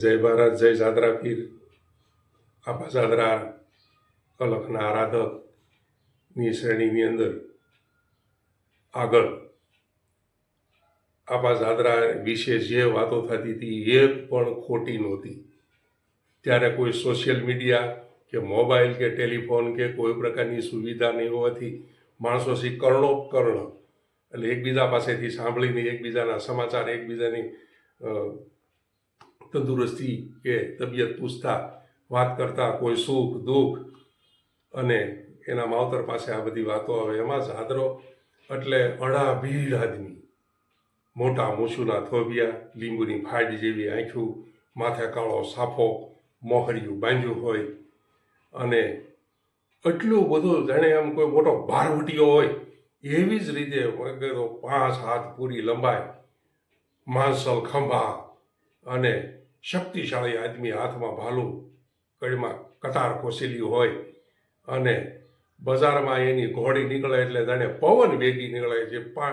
જય ભારત, જય જાદરા પીર. આપા જાદરા કલખના આરાધકની શ્રેણીની અંદર આગળ આપા જાદરા વિશે જે વાતો થતી હતી એ પણ ખોટી નહોતી. ત્યારે કોઈ સોશિયલ મીડિયા કે મોબાઈલ કે ટેલિફોન કે કોઈ પ્રકારની સુવિધા નહીં હોવાથી માણસો સી કર્ણોપકર્ણ. એટલે એકબીજા પાસેથી સાંભળીને એકબીજાના સમાચાર, એકબીજાની તંદુરસ્તી કે તબિયત પૂછતા, વાત કરતા, કોઈ સુખ, દુઃખ અને એના માવતર પાસે આ બધી વાતો આવે, એમાં જાદરો એટલે અડા ભીડ આદમી. મોટા મૂછુના થોબિયા લીંબુની ફાડ જેવી આંખ્યું, માથે કાળો સાફો, મોહરિયું બાંધ્યું હોય. અને એટલું બધું જાણે આમ કોઈ મોટો ભારવટીયો હોય, એવી જ રીતે વગેરે પાંચ હાથ પૂરી લંબાઈ માંસલ ખંભા અને શક્તિશાળી આદમી હાથમાં ભાલું કડીમાં કટાર કોસેલી હોય અને બજારમાં એની ઘોડી નીકળે એટલે જાણે પવન વેગી નીકળે પા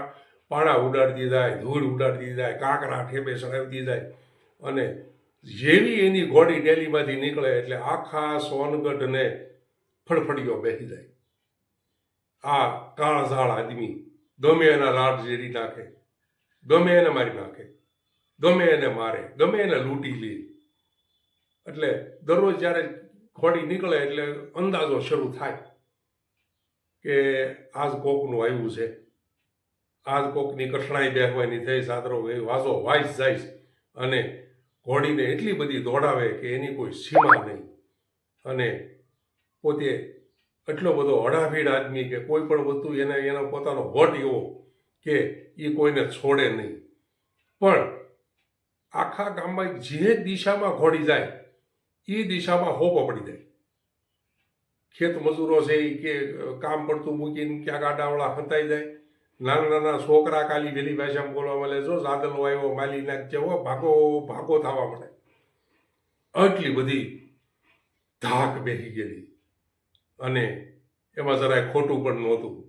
પાણા ઉડાડતી જાય ધૂળ ઉડાડતી જાય કાંકરા ઠેબે સડાવતી જાય અને જેવી એની ઘોડી ડેલીમાંથી નીકળે એટલે આખા સોનગઢને ફળફડીઓ બેસી જાય. આ કાળઝાળ આદમી ગમે એના લાડ ઝેરી નાખે, ગમે એને મારી નાખે. ગમે એને મારે, ગમે એને લૂંટી લે. એટલે દરરોજ જ્યારે ખોડી નીકળે એટલે અંદાજો શરૂ થાય કે આજ કોકનું આવ્યું છે. આજ કોકની કઠણાઈ બેહવાની થઈ સાદરો વાસો વાઈસ જાય અને ઘોડીને એટલી બધી દોડાવે કે એની કોઈ સીમા નહીં. અને પોતે એટલો બધો અડાભીડ આદમી કે કોઈ પણ વસ્તુ એને, એનો પોતાનો વટ એવો કે એ કોઈને છોડે નહીં. પણ આખા ગામમાં જે દિશામાં ઘોડી જાય એ દિશામાં હોપો પડી જાય. ખેત મજૂરો છે એ કે કામ પડતું મૂકીને ક્યાં ગાડાવાળા હંતાઈ જાય. નાના નાના છોકરા કાલી વેલી ભાષામાં બોલવા મળે, જો જાદલો આવ્યો, માલી નાખજે હો, ભાગો ભાગો થવા મળે. આટલી બધી ધાક બેસી ગયેલી. અને એમાં જરાય ખોટું પણ નહોતું.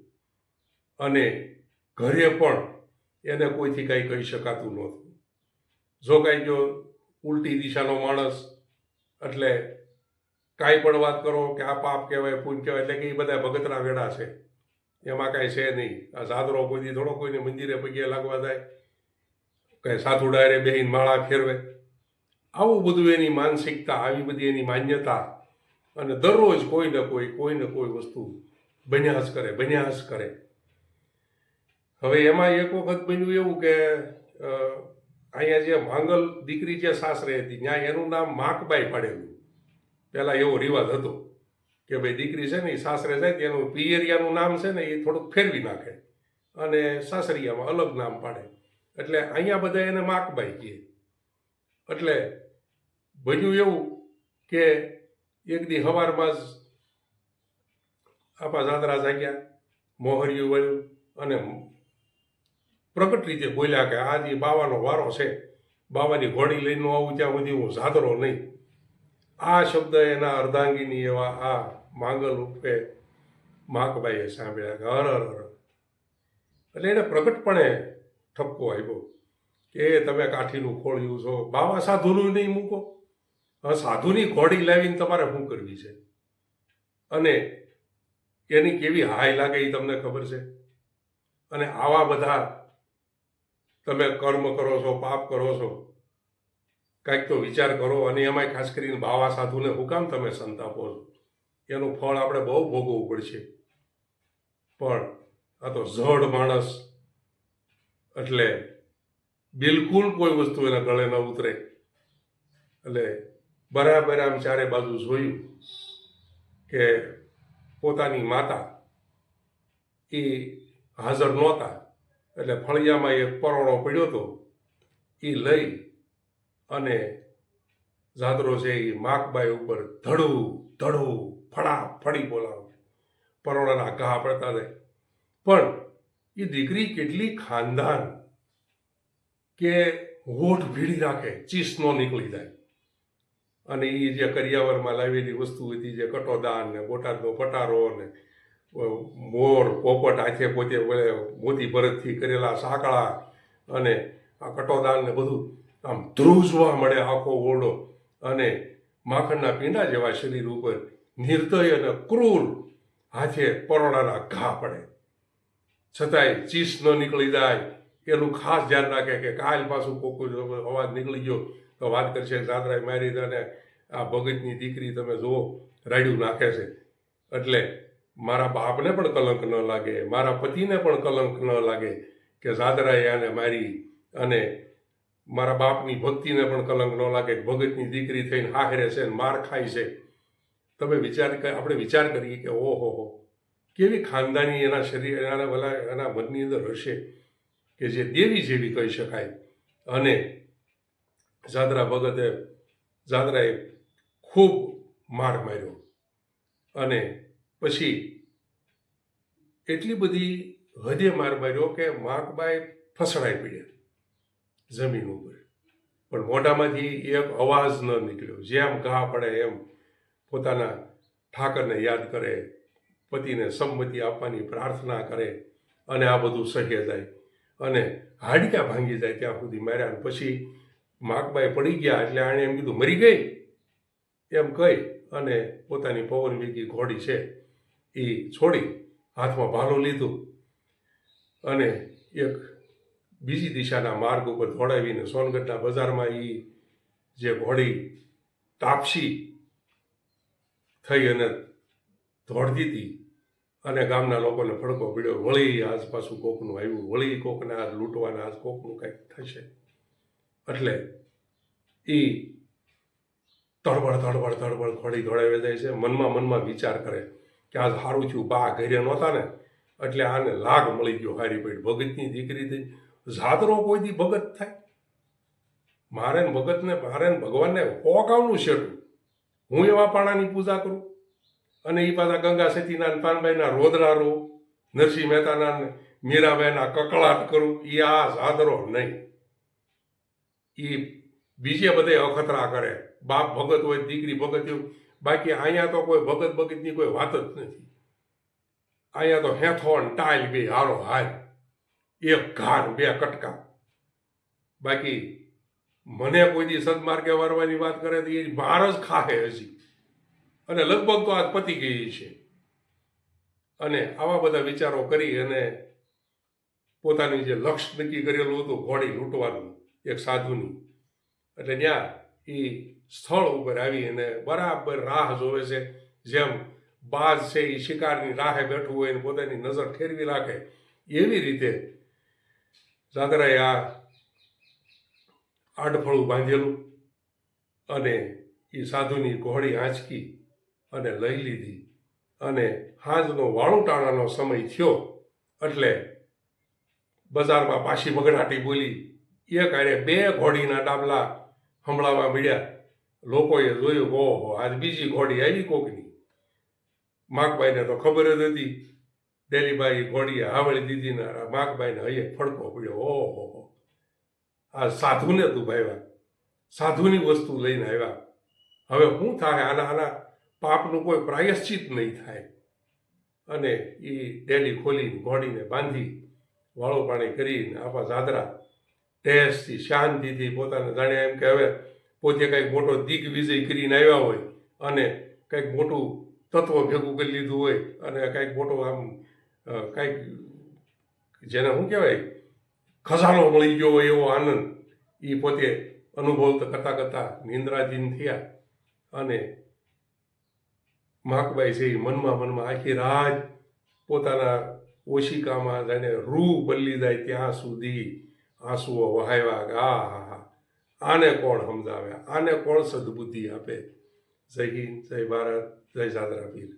અને ઘરે પણ એને કોઈથી કાંઈ કહી શકાતું નહોતું. જો કાંઈ જો ઉલટી દિશાનો માણસ, એટલે કાંઈ પણ વાત કરો કે આ પાપ કહેવાય પૂન કહેવાય, એટલે કે એ બધા ભગતના વેડા છે. એમાં કાંઈ છે નહીં. આ સાદરો કોઈ થોડો કોઈને મંદિરે પગે લાગવા જાય, કંઈ સાધુ ડાયરે બેહીને માળા ફેરવે. આવું બધું એની માનસિકતા, આવી બધી એની માન્યતા અને દરરોજ કોઈ ને કોઈ કોઈ ને કોઈ વસ્તુ બન્યા જ કરે બન્યા જ કરે. હવે એમાં એક વખત બન્યું એવું કે અહીંયા જે માંગલ દીકરી જે સાસરે હતી, ત્યાં એનું નામ માકબાઈ પાડેલું. પહેલાં એવો રિવાજ હતો કે ભાઈ દીકરી છે ને એ સાસરે જાય તેનું પિયરિયાનું નામ છે ને એ થોડુંક ફેરવી નાખે અને સાસરિયામાં અલગ નામ પાડે. એટલે અહીંયા બધા એને માકબાઈ કહે. એટલે બન્યું એવું કે એક દી હવારમાં જ આપા જાદરા જાગ્યા, મોહરિયું વળ્યું અને પ્રગટ રીતે બોલ્યા કે આજે બાવાનો વારો છે, બાવાની ઘોડી લઈને આવું ત્યાં સુધી હું સાધરો નહીં. આ શબ્દ એના અર્ધાંગીની એવા આ માંગલ રૂપે માકબાઈએ સાંભળ્યા કે હર હર એટલે એને પ્રગટપણે ઠપકો આપ્યો કે તમે કાઠીનું ખોળ્યું છો, બાવા સાધુનું નહીં મૂકો. સાધુની ઘોડી લાવીને તમારે શું કરવી છે? અને એની કેવી હાય લાગે એ તમને ખબર છે? અને આવા બધા તમે કર્મ કરો છો, પાપ કરો છો, કાંઈક તો વિચાર કરો અને એમાંય ખાસ કરીને બાવા સાધુને હું કામ તમે સંતાપો છો? એનું ફળ આપણે બહુ ભોગવવું પડશે. પણ આ તો જડ માણસ એટલે બિલકુલ કોઈ વસ્તુ એના ગળે ન ઉતરે. એટલે બરાબર આમ ચારે બાજુ જોયું કે પોતાની માતા એ હાજર નહોતા. એટલે ફળિયામાં એક પરોણો પડ્યો હતો એ લઈ અને જાદરો છે એ માકબાઈ ઉપર ધડું ધડું ફડા ફડી બોલાવે. પરોણાના ઘા પડતા જાય પણ એ દીકરી કેટલી ખાનદાન કે હોઠ ભીડી રાખે, ચીસ નો નીકળી જાય. અને એ જે કરિયાવરમાં લાવેલી વસ્તુ હતી, જે કટોદાન ને બોટાદનો પટારો ને મોર, પોપટ આખે પોતે વળે મોતી ભરતથી કરેલા સાંકળા અને આ કટોદાન ને બધું આમ ધ્રુજવા મળે આખો ઓરડો અને માખણના પીંડા જેવા શરીર ઉપર નિર્દય અને ક્રૂર હાથે પરોડાના ઘા પડે. છતાંય ચીસ ન નીકળી જાય, એનું ખાસ ધ્યાન રાખે કે કાલ પાછું કોકું અવાજ નીકળી ગયો તો વાત કરશે, દાદરાએ મારી અને આ ભગતની દીકરી તમે જુઓ રાડ્યું નાખે છે. એટલે મારા બાપને પણ કલંક ન લાગે, મારા પતિને પણ કલંક ન લાગે કે જાદરાએ આને મારી અને મારા બાપની ભક્તિને પણ કલંક ન લાગે ભગતની દીકરી થઈને હાહરે છે માર ખાય છે. તમે વિચાર આપણે વિચાર કરીએ કે ઓહો હો, કેવી ખાનદાની એના શરીર, એના ભલા એના મનની અંદર હશે કે જે દેવી જેવી કહી શકાય. અને જાદરા ભગતે, જાદરાએ ખૂબ માર માર્યો. અને પછી એટલી બધી હદે માર માર્યો કે માકબાઈ ફસડાઈ પડ્યા જમીન ઉપર. પણ મોઢામાંથી એક અવાજ ન નીકળ્યો. જેમ ઘા પડે એમ પોતાના ઠાકરને યાદ કરે, પતિને સંમતિ આપવાની પ્રાર્થના કરે અને આ બધું સહે જાય અને હાડકા ભાંગી જાય ત્યાં સુધી માર્યા અને પછી માકબાઈ પડી ગયા એટલે આણે એમ કીધું, મરી ગઈ? એમ કહી અને પોતાની પવન વેગી ઘોડી છે એ છોડી હાથમાં ભાલો લીધું અને એક બીજી દિશાના માર્ગ ઉપર દોડાવીને સોનગઢના બજારમાં એ જે ઘોડી તાપસી થઈ અને દોડતી હતી અને ગામના લોકોને ફડકો પીડ્યો, વળી આજ પાછું કોકનું આવ્યું, વળી કોકને આજ લૂંટવાના, આજ કોકનું કંઈક થશે. એટલે એ તડબડ તડબડ તડબડ ઘોડી દોડાવી જાય છે, મનમાં મનમાં વિચાર કરે. કે આ સારું થયું, બા ઘરે નહોતા ને, એટલે આને લાગ મળી ગયો, હારી પડી. ભગતની દીકરી થઈ. ઝાદરો કોઈ દી ભગત થાય. મારે ભગતને, મારે ભગવાનને હોકાવનું શેઠું. હું એવા પાણાની પૂજા કરું. અને એ પાછા ગંગા સતીના પાનભાઈના રોદડા રો, નરસિંહ મહેતાના મીરાબાઈના કકળાટ કરું. એ આ ઝાદરો નહીં. એ બીજે બધે અખતરા કરે. બાપ ભગત હોય, દીકરી ભગત એવું બાકી અહીંયા તો કોઈ ભગત ભગતની કોઈ વાત જ નથી. અહીંયા તો હેથોન ટાઈલ બે, હારો હાય એક ઘાર બે કટકા. બાકી મને કોઈ દી સદમાર્ગે વારવાની વાત કરે તો એ માર જ ખાહે હજી. અને લગભગ તો આ પતી ગઈ છે. અને આવા બધા વિચારો કરી અને પોતાની જે લક્ષ્ય નક્કી કરેલું હતું, ઘોડી લૂંટવાનું, એક સાધુની. એટલે ત્યાં એ સ્થળ ઉપર આવી અને બરાબર રાહ જોવે છે. જેમ બાજ છે એ શિકારની રાહે બેઠું હોય અને પોતાની નજર ઠેરવી રાખે. એવી રીતે જાગરાએ આ આડફળું બાંધેલું અને એ સાધુની ઘોડી આંચકી અને લઈ લીધી. અને હાંજનો વાળુટાણાનો સમય થયો એટલે બજારમાં પાછી બગડાટી બોલી, એક હારે બે ઘોડીના ડાબલા હમળાવા મળ્યા. લોકોએ જોયું, ઓહો, આજ બીજી ઘોડી આવી કોકની? માકબાઈને તો ખબર જ હતી. ડેલીબાઈ ઘોડીએ હાવળી દીધીને માકબાઈને હૈયે ફડકો પડ્યો. ઓહો, હો. આ સાધુને તું ભાવ્યા સાધુની વસ્તુ લઈને આવ્યા. હવે શું થાય આના આના પાપનું કોઈ પ્રાયશ્ચિત નહીં થાય. અને એ ડેલી ખોલીને ઘોડીને બાંધી, વાળો પાણી કરીને આપા જાદરા ટેસ્ટથી શાંતિથી પોતાને જાણે એમ કે હવે પોતે કંઈક મોટો દિગ્વિજય કરીને આવ્યા હોય અને કંઈક મોટું તત્વ ભેગું કરી લીધું હોય અને કંઈક મોટો આમ કંઈક જેને શું કહેવાય, ખજાનો મળી ગયો હોય એવો આનંદ એ પોતે અનુભવ તો કરતાં કરતાં નિંદ્રાધીન થયા અને માકબાઈ છે એ મનમાં મનમાં આખી રાત પોતાના ઓશિકામાં જાણે રૂ બદલી જાય ત્યાં સુધી આંસુઓ વહાવ્યા હા આને કોણ સમજાવે? આને કોણ સદબુદ્ધિ આપે? જય હિન્દ જય ભારત જય સાદરા પીર.